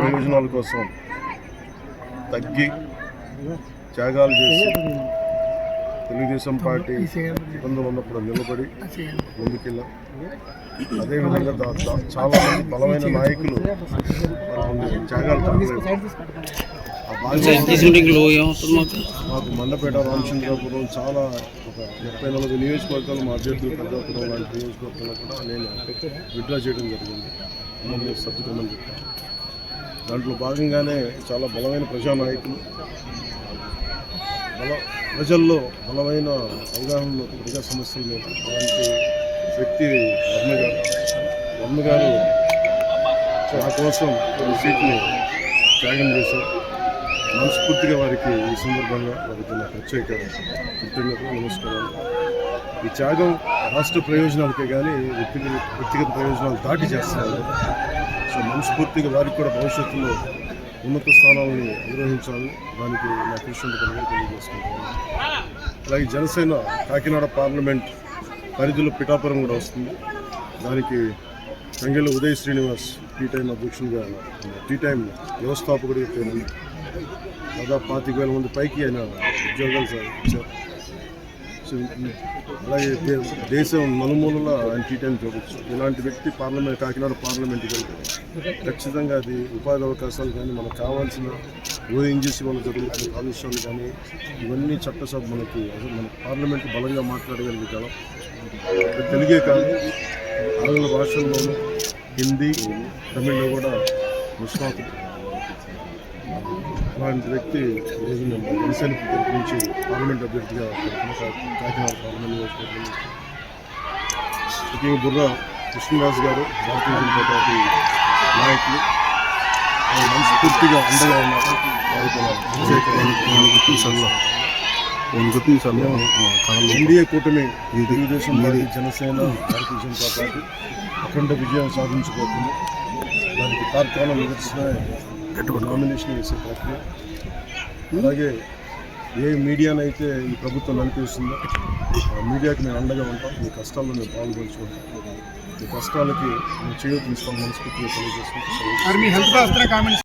అవసరాల కోసం తగ్గి త్యాగాలు చేసి తెలుగుదేశం పార్టీ ఇబ్బందులు ఉన్నప్పుడు నిలబడి ముందుకెళ్ళాం. అదేవిధంగా దా- దా- చాలా మంది బలమైన నాయకులు త్యాగాలు మాకు? మండపేట రామచంద్రపురం చాలా ఒక ముప్పై నలభై నియోజకవర్గాలు మా అభ్యర్థులు పెద్దాపురం లాంటి నియోజకవర్గాల్లో కూడా నేను విత్డ్రా చేయడం జరిగింది. మమ్మల్ని సర్దుకోమని చెప్పాను దాంట్లో భాగంగానే చాలా బలమైన ప్రజానాయకులు. బల ప్రజల్లో బలమైన అవగాహనలో ప్రజా సమస్యల మీద అలాంటి వ్యక్తి వర్మ గారు. వర్మ గారు నా కోసం కొన్ని సీట్ని త్యాగం చేశారు. మనస్ఫూర్తిగా వారికి ఈ సందర్భంగా వారికి నా ప్రత్యేక కృతజ్ఞతలు నమస్కారాలు. ఈ త్యాగం రాష్ట్ర ప్రయోజనాలకే కానీ వ్యక్తిగత వ్యక్తిగత ప్రయోజనాలు దాటి చేస్తున్నారు మనస్ఫూర్తిగా వారికి కూడా భవిష్యత్తులో ఉన్నత స్థానాలను నిర్వహించాలని దానికి నా కృషి తెలియజేసుకుంటాను అలాగే జనసేన కాకినాడ పార్లమెంట్ పరిధిలో పిఠాపురం కూడా వస్తుంది. దానికి సంగెళ్ళ ఉదయ్ శ్రీనివాస్ టీ టైం అధ్యక్షునిగా టీ టైం వ్యవస్థాపకుడిగా పేరు దాదాపు పాతిక వేల మంది పైకి ఆయన ఉద్యోగాలు సాధించారు. సో అలాగే దేశం నలుమూలల ఆయన టీ చూపించు. చూడవచ్చు ఇలాంటి వ్యక్తి పార్లమెంట్ కాకినాడ పార్లమెంట్కి వెళ్తే ఖచ్చితంగా అది ఉపాధి అవకాశాలు కానీ మనకు కావాల్సిన ఓఎన్జీసీ వల్ల జరుగుతున్న కాలుష్యాలు కానీ ఇవన్నీ చట్టసభ మనకి మన పార్లమెంట్ బలంగా మాట్లాడగలుగుతాం తెలుగే కాదు. ఆంగ్ల భాషల్లోనూ హిందీ తమిళ్ళో కూడా విశ్వాసం అలాంటి వ్యక్తి ఈరోజు మేము జనసేన తరపు నుంచి పార్లమెంట్ అభ్యర్థిగా కాకినాడ పార్లమెంట్ నియోజకవర్గం ముఖ్యంగా బుర్ర కృష్ణరాజు గారు భారతీయ జనతా పార్టీ నాయకులు. ఆయన మనస్ఫూర్తిగా అండగా ఉన్నారు వారికి నా ఎన్డీఏ కూటమి తెలుగుదేశం పార్టీ జనసేన భారతీయ జనతా పార్టీ అఖండ విజయం సాధించబోతుంది. దానికి తార్కాణం నిదర్శనమే. నామినేషన్ వేసే ప్రక్రియ. అలాగే ఏ మీడియానైతే ఈ ప్రభుత్వం నడిపిస్తుందో ఆ మీడియాకి మేము అండగా ఉంటాం. మీ కష్టాల్లో మేము పాల్గొంచుకుంటాం. మీ కష్టాలకి మేము చేయొద్దు మనస్ఫూర్తిగా తెలియజేసుకుంటాం